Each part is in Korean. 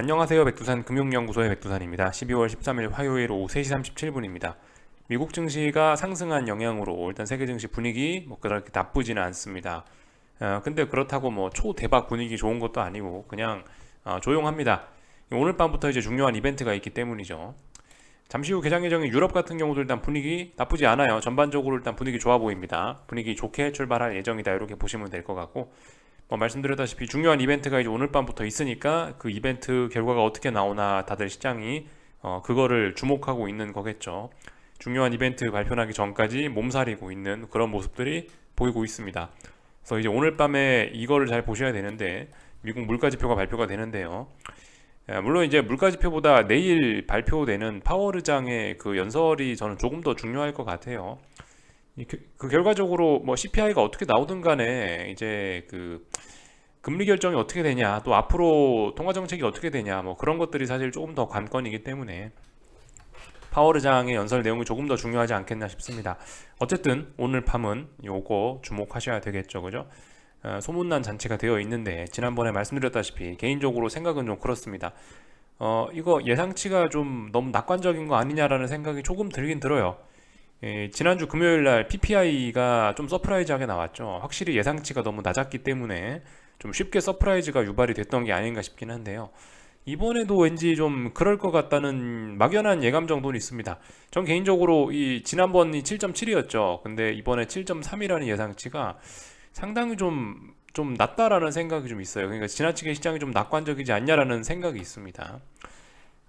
안녕하세요. 백두산 금융연구소의 백두산입니다. 12월 13일 화요일 오후 3시 37분입니다. 미국 증시가 상승한 영향으로 일단 세계 증시 분위기 뭐 그렇게 나쁘지는 않습니다. 어, 근데 그렇다고 뭐 초대박 분위기 좋은 것도 아니고 그냥 어, 조용합니다. 오늘 밤부터 이제 중요한 이벤트가 있기 때문이죠. 잠시 후 개장 예정인 유럽 같은 경우도 일단 분위기 나쁘지 않아요. 전반적으로 일단 분위기 좋아 보입니다. 분위기 좋게 출발할 예정이다. 이렇게 보시면 될 것 같고 뭐 말씀드렸다시피 중요한 이벤트가 이제 오늘 밤부터 있으니까 그 이벤트 결과가 어떻게 나오나 다들 시장이 어, 그거를 주목하고 있는 거겠죠. 중요한 이벤트 발표나기 전까지 몸살이고 있는 그런 모습들이 보이고 있습니다. 그래서 이제 오늘 밤에 이거를 잘 보셔야 되는데 미국 물가 지표가 발표가 되는데요. 예, 물론 이제 물가 지표보다 내일 발표되는 파월 의장의 그 연설이 저는 조금 더 중요할 것 같아요. 이 그, 그 결과적으로 뭐 CPI가 어떻게 나오든 간에 이제 그 금리 결정이 어떻게 되냐, 또 앞으로 통화 정책이 어떻게 되냐, 뭐 그런 것들이 사실 조금 더 관건이기 때문에 파월 의장의 연설 내용이 조금 더 중요하지 않겠나 싶습니다. 어쨌든 오늘 밤은 요거 주목하셔야 되겠죠, 그죠? 어, 소문난 잔치가 되어 있는데 지난번에 말씀드렸다시피 개인적으로 생각은 좀 그렇습니다. 어, 이거 예상치가 좀 너무 낙관적인 거 아니냐라는 생각이 조금 들긴 들어요. 예, 지난주 금요일 날 PPI가 좀 서프라이즈하게 나왔죠. 확실히 예상치가 너무 낮았기 때문에 좀 쉽게 서프라이즈가 유발이 됐던 게 아닌가 싶긴 한데요. 이번에도 왠지 좀 그럴 것 같다는 막연한 예감 정도는 있습니다. 전 개인적으로 이 지난번이 7.7이었죠. 근데 이번에 7.3이라는 예상치가 상당히 좀, 좀 낮다라는 생각이 좀 있어요. 그러니까 지나치게 시장이 좀 낙관적이지 않냐라는 생각이 있습니다.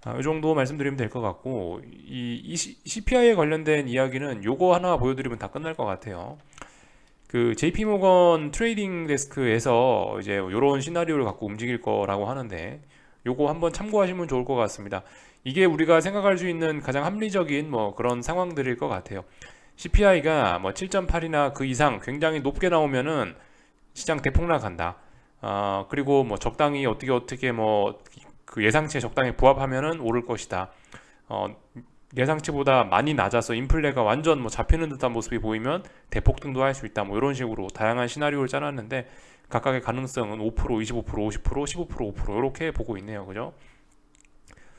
아, 이 정도 말씀드리면 될 것 같고 이, 이 CPI에 관련된 이야기는 요거 하나 보여드리면 다 끝날 것 같아요. 그 JP 모건 트레이딩 데스크에서 이제 요런 시나리오를 갖고 움직일 거라고 하는데 요거 한번 참고하시면 좋을 것 같습니다. 이게 우리가 생각할 수 있는 가장 합리적인 뭐 그런 상황들일 것 같아요. CPI가 뭐 7.8이나 그 이상 굉장히 높게 나오면은 시장 대폭락 한다. 아, 그리고 뭐 적당히 어떻게 어떻게 뭐 그 예상치에 적당히 부합하면은 오를 것이다. 어, 예상치보다 많이 낮아서 인플레가 완전 뭐 잡히는 듯한 모습이 보이면 대폭등도 할 수 있다. 뭐 이런 식으로 다양한 시나리오를 짜놨는데 각각의 가능성은 5%, 25%, 50%, 15%, 5% 이렇게 보고 있네요. 그죠?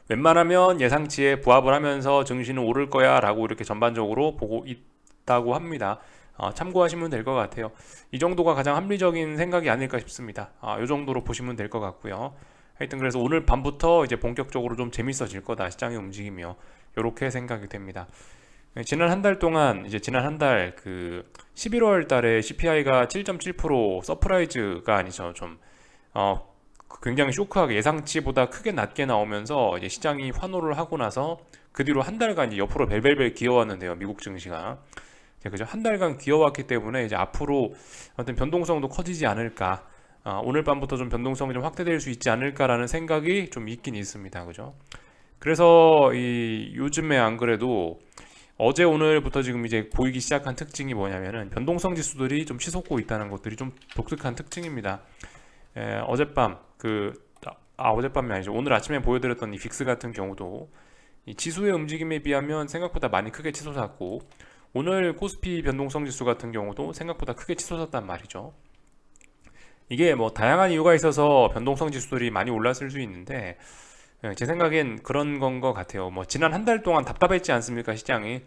웬만하면 예상치에 부합을 하면서 증시는 오를 거야 라고 이렇게 전반적으로 보고 있다고 합니다. 어, 참고하시면 될 것 같아요. 이 정도가 가장 합리적인 생각이 아닐까 싶습니다. 아, 이 정도로 보시면 될 것 같고요. 하여튼 그래서 오늘 밤부터 이제 본격적으로 좀 재밌어질 거다 시장의 움직임이요. 이렇게 생각이 됩니다. 네, 지난 한 달 동안 이제 지난 한 달 그 11월 달에 CPI가 7.7% 서프라이즈가 아니죠. 좀 어, 굉장히 쇼크하게 예상치보다 크게 낮게 나오면서 이제 시장이 환호를 하고 나서 그 뒤로 한 달간 이제 옆으로 벨벨벨 기어왔는데요. 미국 증시가. 그죠? 한 달간 기어왔기 때문에 이제 앞으로 어떤 변동성도 커지지 않을까. 아, 오늘 밤부터 좀 변동성이 좀 확대될 수 있지 않을까라는 생각이 좀 있긴 있습니다. 그죠? 그래서 이 요즘에 안 그래도 어제 오늘부터 지금 이제 보이기 시작한 특징이 뭐냐면은 변동성 지수들이 좀 치솟고 있다는 것들이 좀 독특한 특징입니다. 에, 어젯밤 그 아, 어젯밤이 아니죠. 오늘 아침에 보여드렸던 이 빅스 같은 경우도 이 지수의 움직임에 비하면 생각보다 많이 크게 치솟았고 오늘 코스피 변동성 지수 같은 경우도 생각보다 크게 치솟았단 말이죠. 이게 뭐 다양한 이유가 있어서 변동성 지수들이 많이 올랐을 수 있는데 예, 제 생각엔 그런 건 것 같아요. 뭐 지난 한 달 동안 답답했지 않습니까 시장이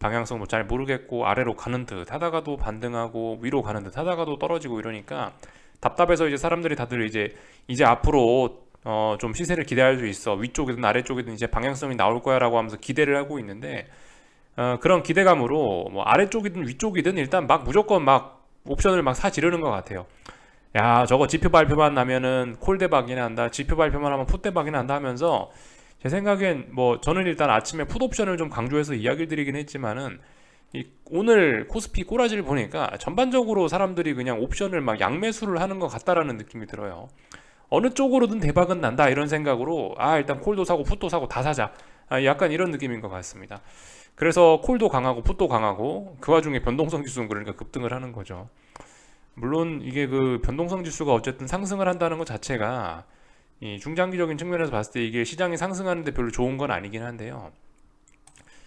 방향성 뭐잘 모르겠고 아래로 가는 듯 하다가도 반등하고 위로 가는 듯 하다가도 떨어지고 이러니까 답답해서 이제 사람들이 다들 이제 이제 앞으로 어 좀 시세를 기대할 수 있어 위쪽이든 아래쪽이든 이제 방향성이 나올 거야라고 하면서 기대를 하고 있는데 어 그런 기대감으로 뭐 아래쪽이든 위쪽이든 일단 막 무조건 막 옵션을 막 사지르는 것 같아요. 야 저거 지표 발표만 나면은 콜 대박이나 한다 지표 발표만 하면 풋 대박이나 한다 하면서 제 생각엔 뭐 저는 일단 아침에 풋 옵션을 좀 강조해서 이야기를 드리긴 했지만은 이 오늘 코스피 꼬라지를 보니까 전반적으로 사람들이 그냥 옵션을 막 양매수를 하는 것 같다라는 느낌이 들어요. 어느 쪽으로든 대박은 난다 이런 생각으로 아 일단 콜도 사고 풋도 사고 다 사자 아, 약간 이런 느낌인 것 같습니다. 그래서 콜도 강하고 풋도 강하고 그 와중에 변동성 지수는 그러니까 급등을 하는 거죠. 물론 이게 그 변동성 지수가 어쨌든 상승을 한다는 것 자체가 이 중장기적인 측면에서 봤을 때 이게 시장이 상승하는데 별로 좋은 건 아니긴 한데요.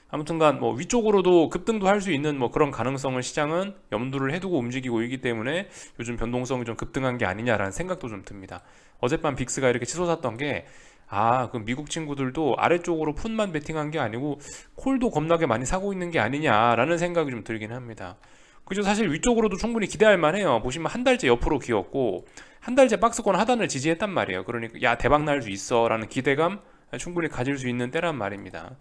아무튼간 뭐 위쪽으로도 급등도 할 수 있는 뭐 그런 가능성을 시장은 염두를 해두고 움직이고 있기 때문에 요즘 변동성이 좀 급등한 게 아니냐라는 생각도 좀 듭니다. 어젯밤 빅스가 이렇게 치솟았던 게 아, 그 미국 친구들도 아래쪽으로 푼만 베팅한 게 아니고 콜도 겁나게 많이 사고 있는 게 아니냐라는 생각이 좀 들긴 합니다. 그죠? 사실 위쪽으로도 충분히 기대할 만해요. 보시면 한 달째 옆으로 기었고 한 달째 박스권 하단을 지지했단 말이에요. 그러니까 야 대박 날 수 있어라는 기대감 충분히 가질 수 있는 때란 말입니다.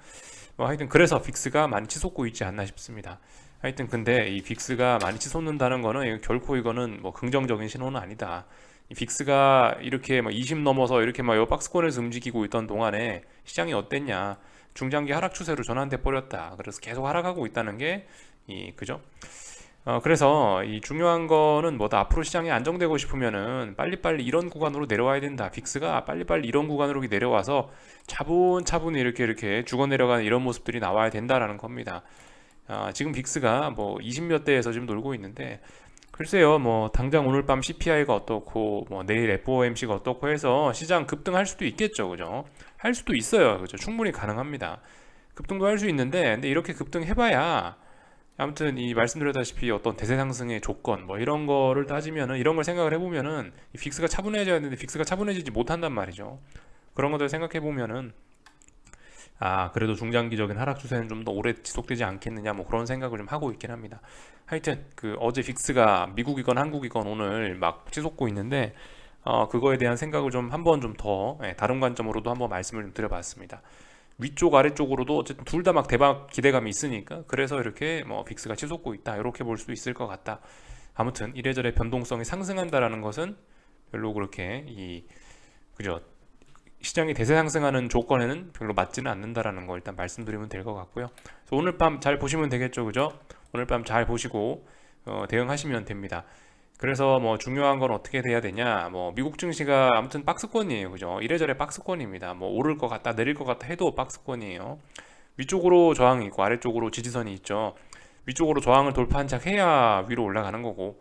뭐 하여튼 그래서 빅스가 많이 치솟고 있지 않나 싶습니다. 하여튼 근데 이 빅스가 많이 치솟는다는 거는 결코 이거는 뭐 긍정적인 신호는 아니다. 이 빅스가 이렇게 막 20 넘어서 이렇게 막 박스권에서 움직이고 있던 동안에 시장이 어땠냐? 중장기 하락 추세로 전환돼 버렸다. 그래서 계속 하락하고 있다는 게 이 그죠? 어, 그래서 이 중요한 거는 뭐다 앞으로 시장이 안정되고 싶으면은 빨리빨리 이런 구간으로 내려와야 된다. 빅스가 빨리빨리 이런 구간으로 내려와서 차분차분히 이렇게 이렇게 죽어 내려가는 이런 모습들이 나와야 된다라는 겁니다. 아, 지금 빅스가 뭐 20몇 대에서 지금 놀고 있는데 글쎄요, 뭐 당장 오늘 밤 CPI가 어떻고 뭐 내일 FOMC가 어떻고 해서 시장 급등할 수도 있겠죠, 그죠? 할 수도 있어요, 그죠? 충분히 가능합니다. 급등도 할 수 있는데, 근데 이렇게 급등해 봐야 아무튼 이 말씀드렸다시피 어떤 대세 상승의 조건 뭐 이런 거를 따지면은 이런 걸 생각을 해보면은 이 빅스가 차분해져야 되는데 빅스가 차분해지지 못한단 말이죠. 그런 것들 생각해 보면은 아 그래도 중장기적인 하락 추세는 좀 더 오래 지속되지 않겠느냐 뭐 그런 생각을 좀 하고 있긴 합니다. 하여튼 그 어제 빅스가 미국이건 한국이건 오늘 막 치솟고 있는데 어 그거에 대한 생각을 좀 한번 좀더 예, 다른 관점으로도 한번 말씀을 좀 드려봤습니다. 위쪽 아래쪽으로도 어쨌든 둘 다 막 대박 기대감이 있으니까 그래서 이렇게 뭐 빅스가 치솟고 있다 이렇게 볼 수도 있을 것 같다. 아무튼 이래저래 변동성이 상승한다라는 것은 별로 그렇게 이 그죠 시장이 대세 상승하는 조건에는 별로 맞지는 않는다라는 거 일단 말씀드리면 될 것 같고요. 오늘 밤 잘 보시면 되겠죠, 그죠? 오늘 밤 잘 보시고 어, 대응하시면 됩니다. 그래서 뭐 중요한 건 어떻게 돼야 되냐? 뭐 미국 증시가 아무튼 박스권이에요, 그죠? 이래저래 박스권입니다. 뭐 오를 것 같다, 내릴 것 같다 해도 박스권이에요. 위쪽으로 저항이 있고 아래쪽으로 지지선이 있죠. 위쪽으로 저항을 돌파한 착 해야 위로 올라가는 거고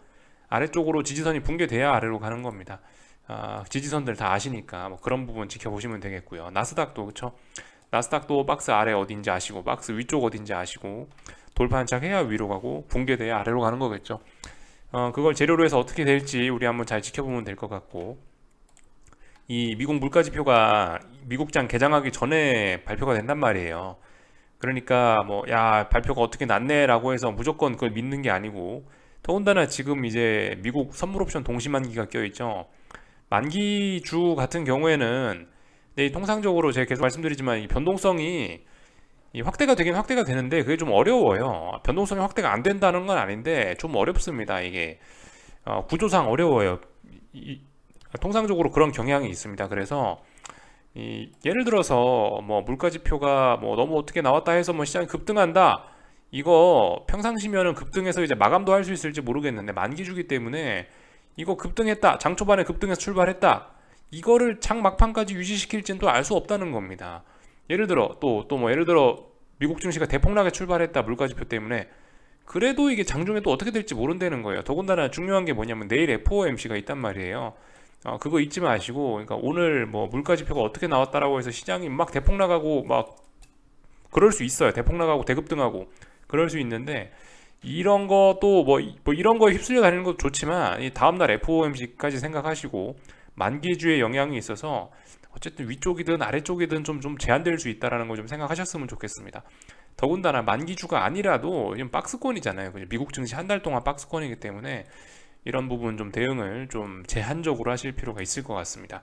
아래쪽으로 지지선이 붕괴돼야 아래로 가는 겁니다. 아, 지지선들 다 아시니까 뭐 그런 부분 지켜보시면 되겠고요. 나스닥도 그쵸? 나스닥도 박스 아래 어딘지 아시고 박스 위쪽 어딘지 아시고 돌파한 착 해야 위로 가고 붕괴돼야 아래로 가는 거겠죠. 어, 그걸 재료로 해서 어떻게 될지 우리 한번 잘 지켜보면 될 것 같고 이 미국 물가지표가 미국장 개장하기 전에 발표가 된단 말이에요. 그러니까 뭐 야 발표가 어떻게 났네라고 해서 무조건 그걸 믿는 게 아니고 더군다나 지금 이제 미국 선물 옵션 동시만기가 껴있죠. 만기주 같은 경우에는 네, 통상적으로 제가 계속 말씀드리지만 이 변동성이 이 확대가 되긴 확대가 되는데 그게 좀 어려워요. 변동성이 확대가 안 된다는 건 아닌데 좀 어렵습니다. 이게 어, 구조상 어려워요. 이, 통상적으로 그런 경향이 있습니다. 그래서 이, 예를 들어서 뭐 물가지표가 뭐 너무 어떻게 나왔다 해서 뭐 시장이 급등한다. 이거 평상시면은 급등해서 이제 마감도 할 수 있을지 모르겠는데 만기주기 때문에 이거 급등했다. 장 초반에 급등해서 출발했다. 이거를 장 막판까지 유지시킬지는 또 알 수 없다는 겁니다. 예를 들어 또 또 뭐 예를 들어 미국 증시가 대폭락에 출발했다 물가 지표 때문에 그래도 이게 장중에 또 어떻게 될지 모른다는 거예요. 더군다나 중요한 게 뭐냐면 내일 FOMC가 있단 말이에요. 어, 그거 잊지 마시고 그러니까 오늘 뭐 물가 지표가 어떻게 나왔다라고 해서 시장이 막 대폭락하고 막 그럴 수 있어요. 대폭락하고 대급등하고 그럴 수 있는데 이런 것도 뭐, 뭐 이런 거에 휩쓸려 다니는 것도 좋지만 이 다음 날 FOMC까지 생각하시고 만기주의 영향이 있어서 어쨌든 위쪽이든 아래쪽이든 좀, 좀 제한될 수 있다라는 걸 좀 생각하셨으면 좋겠습니다. 더군다나 만기주가 아니라도 박스권이잖아요. 미국 증시 한 달 동안 박스권이기 때문에 이런 부분 좀 대응을 좀 제한적으로 하실 필요가 있을 것 같습니다.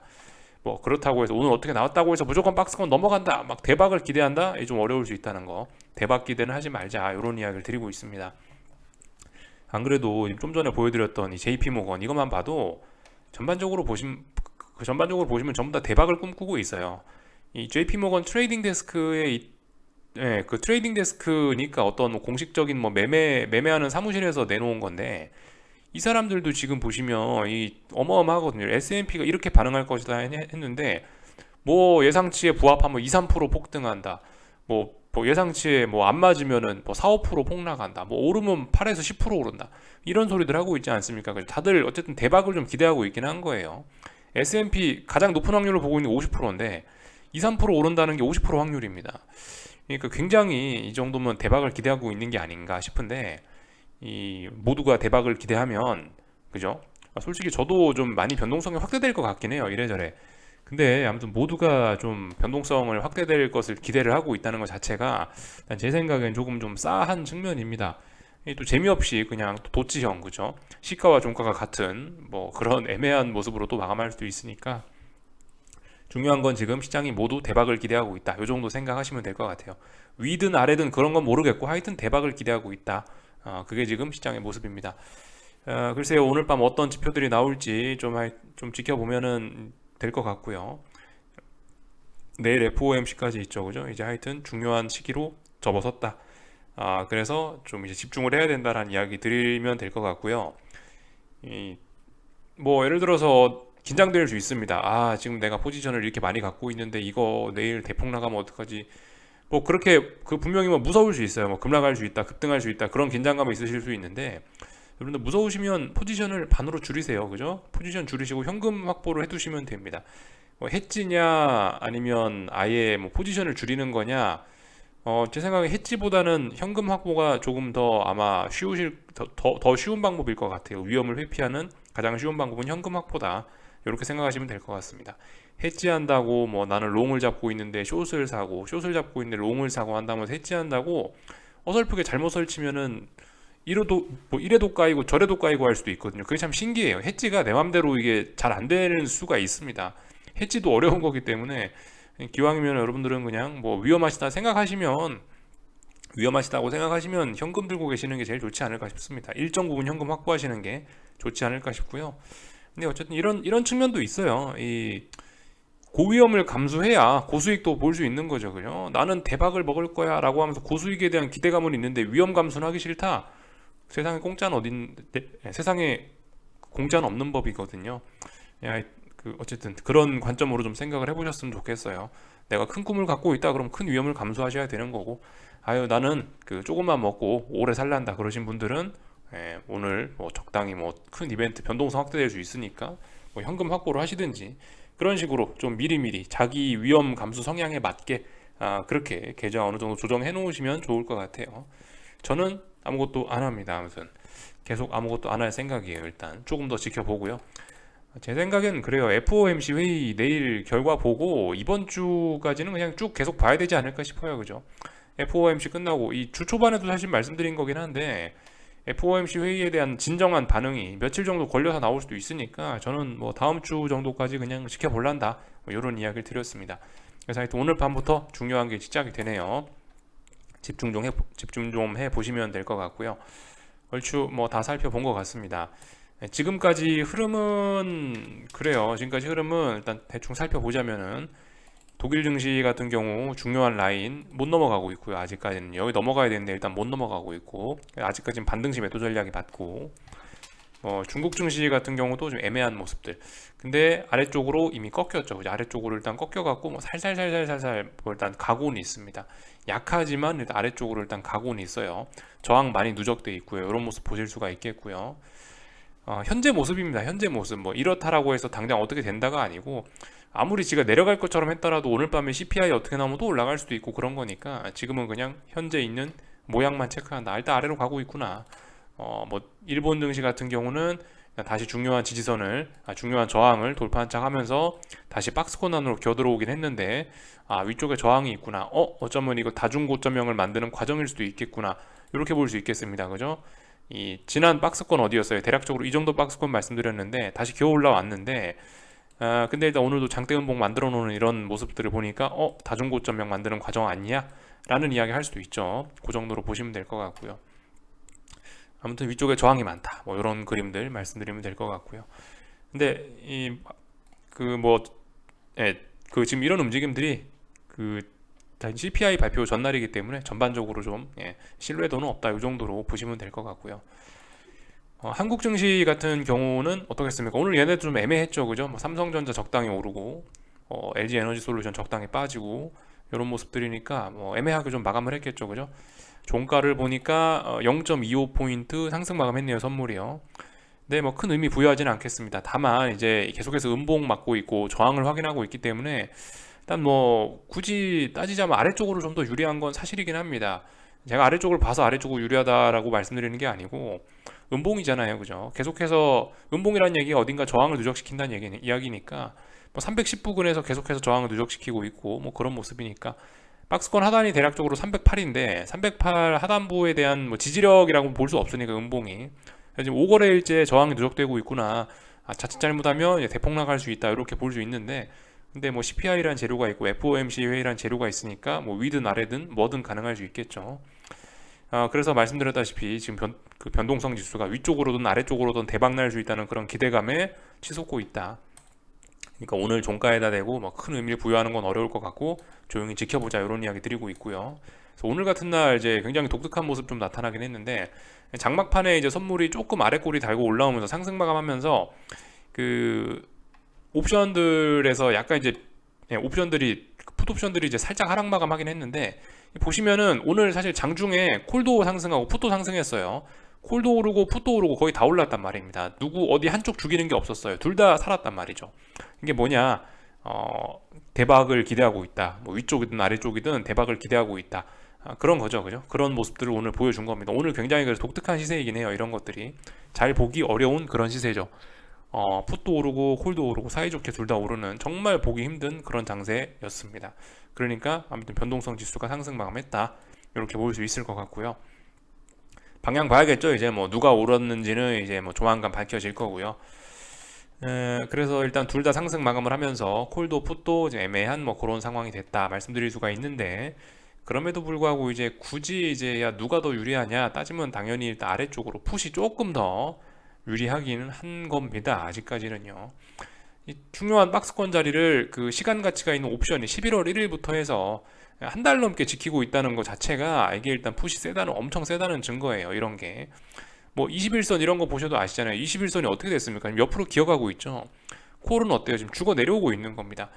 뭐 그렇다고 해서 오늘 어떻게 나왔다고 해서 무조건 박스권 넘어간다 막 대박을 기대한다 좀 어려울 수 있다는 거 대박 기대는 하지 말자 이런 이야기를 드리고 있습니다 안 그래도 좀 전에 보여드렸던 이 JP 모건 이것만 봐도 전반적으로 보시면 그 전반적으로 보시면 전부 다 대박을 꿈꾸고 있어요. 이 JP 모건 트레이딩 데스크의 이, 예, 그 트레이딩 데스크니까 어떤 공식적인 뭐 매매 매매하는 사무실에서 내놓은 건데 이 사람들도 지금 보시면 이 어마어마하거든요. S&P가 이렇게 반응할 것이다 했는데 뭐 예상치에 부합하면 2, 3% 폭등한다. 뭐, 뭐 예상치에 뭐 안 맞으면은 뭐 4, 5% 폭락한다. 뭐 오르면 8에서 10% 오른다. 이런 소리들 하고 있지 않습니까? 다들 어쨌든 대박을 좀 기대하고 있긴 한 거예요. S&P 가장 높은 확률을 보고 있는 게 50%인데 2, 3% 오른다는 게 50% 확률입니다. 그러니까 굉장히 이 정도면 대박을 기대하고 있는 게 아닌가 싶은데 이 모두가 대박을 기대하면 그죠? 솔직히 저도 좀 많이 변동성이 확대될 것 같긴 해요. 이래저래. 근데 아무튼 모두가 좀 변동성을 확대될 것을 기대를 하고 있다는 것 자체가 제 생각엔 조금 좀 싸한 측면입니다. 이또 재미없이 그냥 또 도치형 그죠? 시가와 종가가 같은 뭐 그런 애매한 모습으로 또 마감할 수도 있으니까 중요한 건 지금 시장이 모두 대박을 기대하고 있다. 요 정도 생각하시면 될 것 같아요. 위든 아래든 그런 건 모르겠고 하여튼 대박을 기대하고 있다. 어, 그게 지금 시장의 모습입니다. 어, 글쎄요 오늘 밤 어떤 지표들이 나올지 좀, 할- 좀 지켜보면은 될 것 같고요. 내일 FOMC까지 있죠, 그죠? 이제 하여튼 중요한 시기로 접어섰다. 아, 그래서 좀 이제 집중을 해야 된다라는 이야기 드리면 될 것 같고요. 이, 뭐 예를 들어서 긴장될 수 있습니다. 아, 지금 내가 포지션을 이렇게 많이 갖고 있는데 이거 내일 대폭 나가면 어떡하지? 뭐 그렇게 그 분명히 뭐 무서울 수 있어요. 뭐 급락할 수 있다, 급등할 수 있다 그런 긴장감이 있으실 수 있는데 여러분들 무서우시면 포지션을 반으로 줄이세요. 그죠? 포지션 줄이시고 현금 확보를 해두시면 됩니다. 뭐 해지냐 아니면 아예 뭐 포지션을 줄이는 거냐? 어, 제 생각에 해지보다는 현금 확보가 조금 더 아마 쉬우실 더, 더, 더 쉬운 방법일 것 같아요. 위험을 회피하는 가장 쉬운 방법은 현금 확보다. 이렇게 생각하시면 될 것 같습니다. 해지한다고 뭐 나는 롱을 잡고 있는데 숏을 사고 숏을 잡고 있는데 롱을 사고 한다면 해지한다고 어설프게 잘못 설치면은 이래도 뭐 이래도 까이고 저래도 까이고 할 수도 있거든요. 그게 참 신기해요. 해지가 내 맘대로 이게 잘 안 되는 수가 있습니다. 해지도 어려운 거기 때문에 기왕이면 여러분들은 그냥 뭐 위험하시다 생각하시면 위험하시다고 생각하시면 현금 들고 계시는 게 제일 좋지 않을까 싶습니다. 일정 부분 현금 확보하시는 게 좋지 않을까 싶고요. 근데 어쨌든 이런 이런 측면도 있어요. 이 고위험을 감수해야 고수익도 볼 수 있는 거죠. 그죠? 나는 대박을 먹을 거야 라고 하면서 고수익에 대한 기대감은 있는데 위험 감수는 하기 싫다. 세상에 공짜는 어딘 네, 세상에 공짜는 없는 법이거든요. 야, 그 어쨌든 그런 관점으로 좀 생각을 해보셨으면 좋겠어요. 내가 큰 꿈을 갖고 있다 그럼 큰 위험을 감수하셔야 되는 거고 아유 나는 그 조금만 먹고 오래 살란다 그러신 분들은 예, 오늘 뭐 적당히 뭐 큰 이벤트 변동성 확대될 수 있으니까 뭐 현금 확보를 하시든지 그런 식으로 좀 미리미리 자기 위험 감수 성향에 맞게 아, 그렇게 계좌 어느 정도 조정해 놓으시면 좋을 것 같아요. 저는 아무것도 안 합니다. 아무튼 계속 아무것도 안 할 생각이에요. 일단 조금 더 지켜보고요. 제 생각엔 그래요. FOMC 회의 내일 결과 보고 이번 주까지는 그냥 쭉 계속 봐야 되지 않을까 싶어요. 그죠? FOMC 끝나고 이 주 초반에도 사실 말씀드린 거긴 한데 FOMC 회의에 대한 진정한 반응이 며칠 정도 걸려서 나올 수도 있으니까 저는 뭐 다음 주 정도까지 그냥 지켜볼란다. 뭐 이런 이야기를 드렸습니다. 그래서 하여튼 오늘 밤부터 중요한 게 시작이 되네요. 집중 좀 해, 집중 좀 해 보시면 될 것 같고요. 얼추 뭐 다 살펴본 것 같습니다. 네, 지금까지 흐름은 그래요. 지금까지 흐름은 일단 대충 살펴보자면은 독일 증시 같은 경우 중요한 라인 못 넘어가고 있고요. 아직까지는 여기 넘어가야 되는데 일단 못 넘어가고 있고 아직까지는 반등시 매도 전략이 맞고 뭐 중국 증시 같은 경우도 좀 애매한 모습들. 근데 아래쪽으로 이미 꺾였죠. 그죠? 아래쪽으로 일단 꺾여갖고 뭐 살살살살살살 뭐 일단 가고는 있습니다. 약하지만 일단 아래쪽으로 일단 가고는 있어요. 저항 많이 누적돼 있고요. 이런 모습 보실 수가 있겠고요. 어, 현재 모습입니다. 현재 모습. 뭐 이렇다라고 해서 당장 어떻게 된다가 아니고 아무리 지가 내려갈 것처럼 했더라도 오늘 밤에 CPI 어떻게 나오면 또 올라갈 수도 있고 그런 거니까 지금은 그냥 현재 있는 모양만 체크한다. 일단 아래로 가고 있구나. 어, 뭐 일본 증시 같은 경우는 다시 중요한 지지선을 아, 중요한 저항을 돌파한 척 하면서 다시 박스권 안으로 기어들어오긴 했는데 아 위쪽에 저항이 있구나 어 어쩌면 이거 다중 고점형을 만드는 과정일 수도 있겠구나 이렇게 볼 수 있겠습니다 그죠 이 지난 박스권 어디였어요 대략적으로 이 정도 박스권 말씀드렸는데 다시 기어 올라왔는데 아 근데 일단 오늘도 장대음봉 만들어 놓는 이런 모습들을 보니까 어 다중고점형 만드는 과정 아니야 라는 이야기 할 수도 있죠 그 정도로 보시면 될 것 같고요 아무튼 위쪽에 저항이 많다. 뭐 이런 그림들 말씀드리면 될 것 같고요. 근데 이 그뭐 예, 그 지금 이런 움직임들이 그 CPI 발표 전날이기 때문에 전반적으로 좀 예, 신뢰도는 없다. 이 정도로 보시면 될 것 같고요. 어, 한국 증시 같은 경우는 어떻겠습니까? 오늘 얘네도 좀 애매했죠, 그죠? 뭐 삼성전자 적당히 오르고 어, LG 에너지 솔루션 적당히 빠지고 이런 모습들이니까 뭐 애매하게 좀 마감을 했겠죠, 그죠? 종가를 보니까 0.25 포인트 상승 마감했네요 선물이요. 네, 뭐 큰 의미 부여하지는 않겠습니다. 다만 이제 계속해서 음봉 맞고 있고 저항을 확인하고 있기 때문에 일단 뭐 굳이 따지자면 아래쪽으로 좀 더 유리한 건 사실이긴 합니다. 제가 아래쪽을 봐서 아래쪽으로 유리하다라고 말씀드리는 게 아니고 음봉이잖아요, 그죠? 계속해서 음봉이라는 얘기가 어딘가 저항을 누적시킨다는 얘기 이야기니까 뭐 310 부근에서 계속해서 저항을 누적시키고 있고 뭐 그런 모습이니까 박스권 하단이 대략적으로 308인데 308 하단부에 대한 뭐 지지력이라고 볼 수 없으니까 음봉이 지금 5거래일째 저항이 누적되고 있구나 아, 자칫 잘못하면 이제 대폭 나갈 수 있다 이렇게 볼 수 있는데 근데 뭐 CPI라는 재료가 있고 FOMC 회의라는 재료가 있으니까 뭐 위든 아래든 뭐든 가능할 수 있겠죠. 아, 그래서 말씀드렸다시피 지금 변, 그 변동성 지수가 위쪽으로든 아래쪽으로든 대박 날 수 있다는 그런 기대감에 치솟고 있다. 그러니까 오늘 종가에다 대고 뭐큰 의미를 부여하는 건 어려울 것 같고 조용히 지켜보자 이런 이야기 드리고 있고요. 오늘 같은 날 이제 굉장히 독특한 모습 좀 나타나긴 했는데 장막판에 이제 선물이 조금 아래 꼬리 달고 올라오면서 상승 마감하면서 그 옵션들에서 약간 이제 예, 옵션들이 풋 옵션들이 이제 살짝 하락 마감하긴 했는데 보시면은 오늘 사실 장중에 콜도 상승하고 풋도 상승했어요. 콜도 오르고 풋도 오르고 거의 다 올랐단 말입니다. 누구 어디 한쪽 죽이는 게 없었어요. 둘 다 살았단 말이죠. 이게 뭐냐? 어, 대박을 기대하고 있다. 뭐 위쪽이든 아래쪽이든 대박을 기대하고 있다. 아, 그런 거죠, 그죠? 그런 모습들을 오늘 보여준 겁니다. 오늘 굉장히 그래서 독특한 시세이긴 해요. 이런 것들이 잘 보기 어려운 그런 시세죠. 어, 풋도 오르고 콜도 오르고 사이좋게 둘 다 오르는 정말 보기 힘든 그런 장세였습니다. 그러니까 아무튼 변동성 지수가 상승 마감했다. 이렇게 볼 수 있을 것 같고요. 방향 봐야겠죠. 이제 뭐 누가 오랐는지는 이제 뭐 조만간 밝혀질 거고요. 에, 그래서 일단 둘 다 상승 마감을 하면서 콜도 풋도 애매한 뭐 그런 상황이 됐다 말씀드릴 수가 있는데 그럼에도 불구하고 이제 굳이 이제 야 누가 더 유리하냐 따지면 당연히 일단 아래쪽으로 풋이 조금 더 유리하기는 한 겁니다. 아직까지는요. 이 중요한 박스권 자리를 그 시간 가치가 있는 옵션이 11월 1일부터 해서 한 달 넘게 지키고 있다는 것 자체가 이게 일단 푸시 세다는 엄청 세다는 증거예요. 이런 게. 뭐 21선 이런 거 보셔도 아시잖아요. 21선이 어떻게 됐습니까? 옆으로 기어가고 있죠. 콜은 어때요? 지금 죽어 내려오고 있는 겁니다.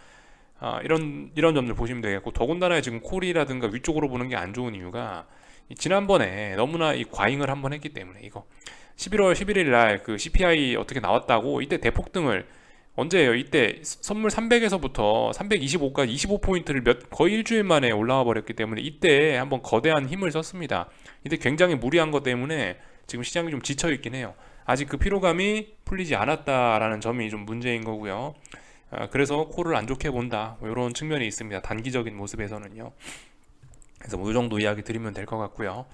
아, 이런 이런 점들 보시면 되겠고 더군다나 지금 콜이라든가 위쪽으로 보는 게 안 좋은 이유가 지난번에 너무나 이 과잉을 한번 했기 때문에 이거 11월 11일 날 그 CPI 어떻게 나왔다고 이때 대폭등을 언제예요? 이때 선물 300에서부터 325까지 25포인트를 몇 거의 일주일 만에 올라와 버렸기 때문에 이때 한번 거대한 힘을 썼습니다. 이때 굉장히 무리한 것 때문에 지금 시장이 좀 지쳐 있긴 해요. 아직 그 피로감이 풀리지 않았다라는 점이 좀 문제인 거고요. 아, 그래서 코를 안 좋게 본다. 뭐 이런 측면이 있습니다. 단기적인 모습에서는요. 그래서 뭐이 정도 이야기 드리면 될 것 같고요.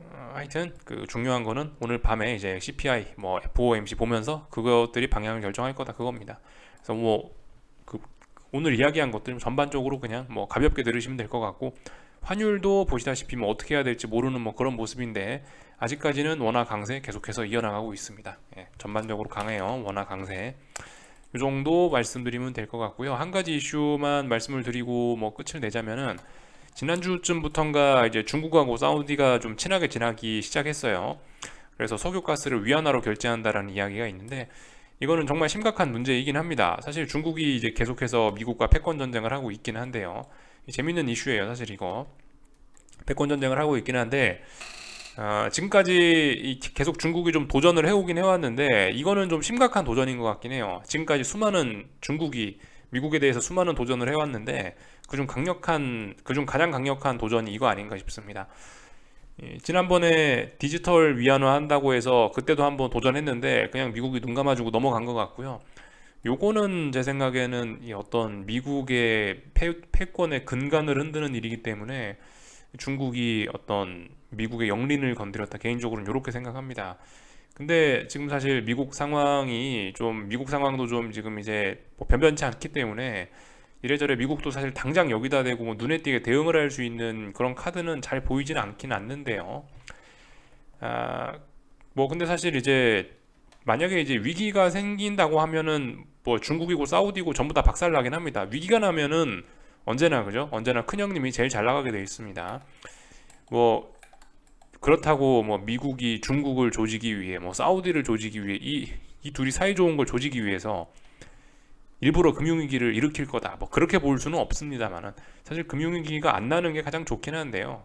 어, 하여튼 그 중요한 거는 오늘 밤에 이제 CPI 뭐 FOMC 보면서 그것들이 방향을 결정할 거다 그겁니다. 그래서 뭐 그 오늘 이야기한 것들 전반적으로 그냥 뭐 가볍게 들으시면 될 것 같고 환율도 보시다시피 뭐 어떻게 해야 될지 모르는 뭐 그런 모습인데 아직까지는 원화 강세 계속해서 이어나가고 있습니다. 예, 전반적으로 강해요. 원화 강세. 이 정도 말씀드리면 될 것 같고요. 한 가지 이슈만 말씀을 드리고 뭐 끝을 내자면은 지난주쯤부터인가 이제 중국하고 사우디가 좀 친하게 지나기 시작했어요. 그래서 석유가스를 위안화로 결제한다라는 이야기가 있는데 이거는 정말 심각한 문제이긴 합니다. 사실 중국이 이제 계속해서 미국과 패권 전쟁을 하고 있긴 한데요. 재밌는 이슈예요, 사실 이거. 패권 전쟁을 하고 있긴 한데 어, 지금까지 계속 중국이 좀 도전을 해오긴 해왔는데 이거는 좀 심각한 도전인 것 같긴 해요. 지금까지 수많은 중국이 미국에 대해서 수많은 도전을 해왔는데 그중 강력한 그중 가장 강력한 도전이 이거 아닌가 싶습니다. 예, 지난번에 디지털 위안화 한다고 해서 그때도 한번 도전했는데 그냥 미국이 눈 감아주고 넘어간 것 같고요. 요거는 제 생각에는 어떤 미국의 패, 패권의 근간을 흔드는 일이기 때문에 중국이 어떤 미국의 영린을 건드렸다 개인적으로는 이렇게 생각합니다. 근데 지금 사실 미국 상황이 좀 미국 상황도 좀 지금 이제 뭐 변변치 않기 때문에 이래저래 미국도 사실 당장 여기다 대고 뭐 눈에 띄게 대응을 할 수 있는 그런 카드는 잘 보이지는 않긴 않는데요. 아, 뭐 근데 사실 이제 만약에 이제 위기가 생긴다고 하면은 뭐 중국이고 사우디고 전부 다 박살 나긴 합니다. 위기가 나면은 언제나 그죠? 언제나 큰 형님이 제일 잘 나가게 돼 있습니다. 뭐 그렇다고 뭐 미국이 중국을 조지기 위해 뭐 사우디를 조지기 위해 이, 이 둘이 사이 좋은 걸 조지기 위해서 일부러 금융위기를 일으킬 거다. 뭐 그렇게 볼 수는 없습니다만은 사실 금융위기가 안 나는 게 가장 좋긴 한데요.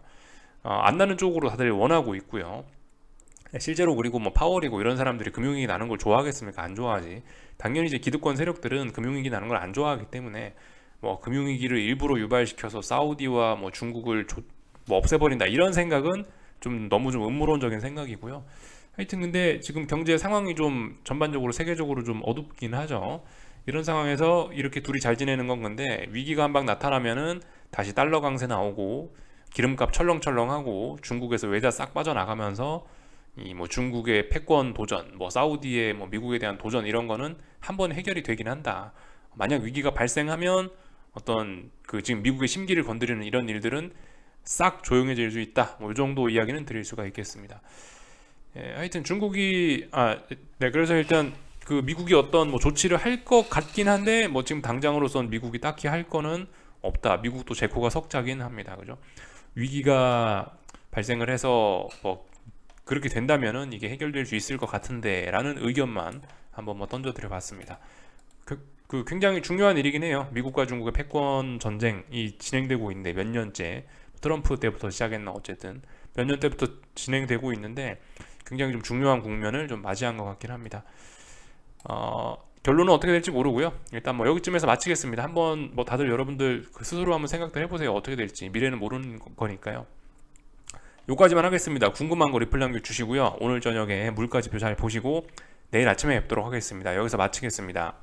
어, 안 나는 쪽으로 다들 원하고 있고요. 실제로 그리고 뭐 파월이고 이런 사람들이 금융위기 나는 걸 좋아하겠습니까? 안 좋아하지. 당연히 이제 기득권 세력들은 금융위기 나는 걸 안 좋아하기 때문에 뭐 금융위기를 일부러 유발시켜서 사우디와 뭐 중국을 조, 뭐 없애버린다. 이런 생각은 좀 너무 좀 음모론적인 생각이고요. 하여튼 근데 지금 경제 상황이 좀 전반적으로 세계적으로 좀 어둡긴 하죠. 이런 상황에서 이렇게 둘이 잘 지내는 건 건데 위기가 한방 나타나면은 다시 달러 강세 나오고 기름값 철렁철렁하고 중국에서 외자 싹 빠져나가면서 이 뭐 중국의 패권 도전, 뭐 사우디의 뭐 미국에 대한 도전 이런 거는 한 번 해결이 되긴 한다. 만약 위기가 발생하면 어떤 그 지금 미국의 심기를 건드리는 이런 일들은 싹 조용해질 수 있다. 뭐 이 정도 이야기는 드릴 수가 있겠습니다. 예, 하여튼 중국이 아, 네 그래서 일단 그 미국이 어떤 뭐 조치를 할 것 같긴 한데 뭐 지금 당장으로선 미국이 딱히 할 거는 없다. 미국도 제코가 석자긴 합니다. 그죠? 위기가 발생을 해서 뭐 그렇게 된다면은 이게 해결될 수 있을 것 같은데라는 의견만 한번 뭐 던져드려 봤습니다. 그, 그 굉장히 중요한 일이긴 해요. 미국과 중국의 패권 전쟁이 진행되고 있는데 몇 년째 트럼프 때부터 시작했나 어쨌든 몇 년 때부터 진행되고 있는데 굉장히 좀 중요한 국면을 좀 맞이한 것 같긴 합니다. 어, 결론은 어떻게 될지 모르고요. 일단 뭐 여기쯤에서 마치겠습니다. 한번 뭐 다들 여러분들 그 스스로 한번 생각들 해보세요. 어떻게 될지 미래는 모르는 거- 거니까요. 요까지만 하겠습니다. 궁금한 거 리플 남겨 주시고요. 오늘 저녁에 물가 지표 잘 보시고 내일 아침에 뵙도록 하겠습니다. 여기서 마치겠습니다.